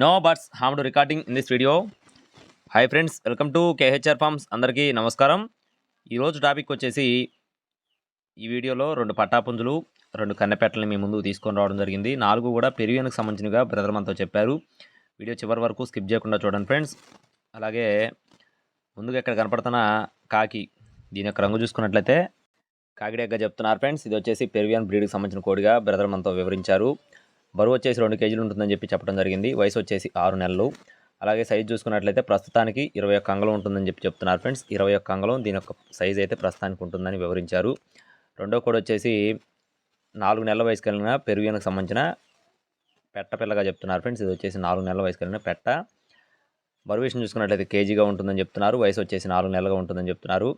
No birds harm to recording in this video. Hi friends welcome to KHR farms అందరికీ నమస్కారం. ఈరోజు topic వచ్చేసి ఈ వీడియోలో రెండు పట్టాపుంజులు రెండు కన్నెపెట్టలను మీ ముందు తీసుకొని రావడం జరిగింది. నాలుగు కూడా పెరివియన్కి సంబంధించినగా బ్రదర్ మనతో చెప్పారు. వీడియో చివరి వరకు స్కిప్ చేయకుండా చూడండి ఫ్రెండ్స్ అలాగే ముందుగా ఇక్కడ కనపడుతున్న కాకి దీని యొక్క రంగు చూసుకున్నట్లయితే కాకిడెగ్గ చెప్తున్నారు ఫ్రెండ్స్ ఇది వచ్చేసి పెరివియన్ బ్రీడ్కి సంబంధించిన కోడిగా బ్రదర్ మనతో వివరించారు. బరువు వచ్చేసి రెండు కేజీలు ఉంటుందని చెప్పి చెప్పడం జరిగింది. వయసు వచ్చేసి ఆరు నెలలు. అలాగే సైజ్ చూసుకున్నట్లయితే ప్రస్తుతానికి ఇరవై ఒక్క అంగళం ఉంటుందని చెప్పి చెప్తున్నారు ఫ్రెండ్స్. ఇరవై ఒక్క అంగళం దీని యొక్క సైజ్ అయితే ప్రస్తుతానికి ఉంటుందని వివరించారు. రెండో కోడి వచ్చేసి నాలుగు నెలల వయసుకు వెళ్ళిన పెరువియన్కి సంబంధించిన పెట్ట పిల్లగా చెప్తున్నారు ఫ్రెండ్స్. ఇది వచ్చేసి నాలుగు నెలల వయసుకు వెళ్ళిన పెట్ట. బరువేషన్ చూసుకున్నట్లయితే కేజీగా ఉంటుందని చెప్తున్నారు. వయసు వచ్చేసి నాలుగు నెలలుగా ఉంటుందని చెప్తున్నారు.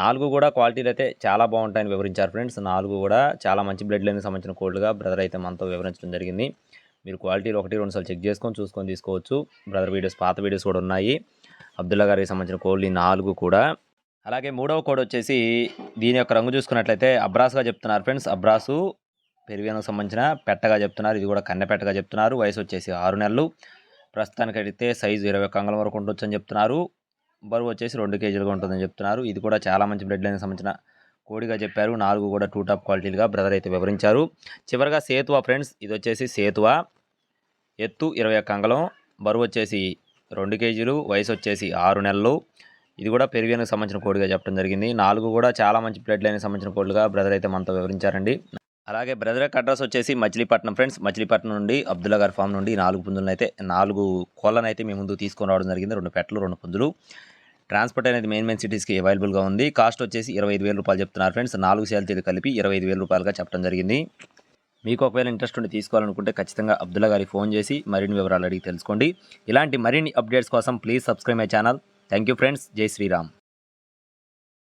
నాలుగు కూడా క్వాలిటీలు అయితే చాలా బాగుంటాయని వివరించారు ఫ్రెండ్స్. నాలుగు కూడా చాలా మంచి బ్లడ్ లైన్కి సంబంధించిన కోల్డ్గా బ్రదర్ అయితే మనతో వివరించడం జరిగింది. మీరు క్వాలిటీలు ఒకటి రెండు సార్లు చెక్ చేసుకొని చూసుకొని తీసుకోవచ్చు. బ్రదర్ వీడియోస్ పాత వీడియోస్ కూడా ఉన్నాయి. అబ్దుల్లా గారికి సంబంధించిన కోళ్ళు ఈ నాలుగు కూడా. అలాగే మూడవ కోడ్ వచ్చేసి దీని యొక్క రంగు చూసుకున్నట్లయితే అబ్రాస్గా చెప్తున్నారు ఫ్రెండ్స్. అబ్రాసు పెరివేనకు సంబంధించిన పెట్టగా చెప్తున్నారు. ఇది కూడా కన్నెపెట్టగా చెప్తున్నారు. వయసు వచ్చేసి ఆరు నెలలు. ప్రస్తుతానికి అడిగితే సైజు ఇరవై ఒక్క అంగళం వరకు ఉండొచ్చు అని చెప్తున్నారు. బరువు వచ్చేసి రెండు కేజీలుగా ఉంటుందని చెప్తున్నారు. ఇది కూడా చాలా మంచి బ్లడ్ లైన్కి సంబంధించిన కోడిగా చెప్పారు. నాలుగు కూడా టూ టాప్ క్వాలిటీలుగా బ్రదర్ అయితే వివరించారు. చివరిగా సేతువా ఫ్రెండ్స్ ఇది వచ్చేసి సేతువా. ఎత్తు ఇరవై ఒక్క అంగళం బరువు వచ్చేసి రెండు కేజీలు వయసు వచ్చేసి ఆరు నెలలు. ఇది కూడా పెరిగినకు సంబంధించిన కోడిగా చెప్పడం జరిగింది. నాలుగు కూడా చాలా మంచి బ్లడ్ లైన్కి సంబంధించిన కోడిగా బ్రదర్ అయితే మనతో వివరించారండి. అలాగే బ్రదర్ యొక్క అడ్రస్ వచ్చేసి మచిలీపట్నం ఫ్రెండ్స్. మచిలీపట్నం నుండి అబ్దుల్లా గారి ఫామ్ నుండి నాలుగు పుంజులను అయితే నాలుగు కోళ్ళను అయితే మీ ముందు తీసుకొని రావడం జరిగింది. రెండు పెట్టలు రెండు పుంజులు. ట్రాన్స్పోర్ట్ అనేది మెయిన్ మెయిన్ సిటీస్కి అవైలబుల్గా ఉంది. కాస్ట్ వచ్చేసి ఇరవై ఐదు వేల రూపాయలు చెప్తున్నారు ఫ్రెండ్స్. నాలుగు సేల్తీలు కలిపి ఇరవై ఐదు వేల రూపాయలుగా చెప్పడం జరిగింది. మీకు ఒకవేళ ఇంట్రెస్ట్ ఉండి తీసుకోవాలనుకుంటే ఖచ్చితంగా అబ్దుల్లా గారికి ఫోన్ చేసి మరిన్ని వివరాలు అడిగి తెలుసుకోండి. ఇలాంటి మరిన్ని అప్డేట్స్ కోసం please subscribe my channel. Thank you friends. జై శ్రీరామ్.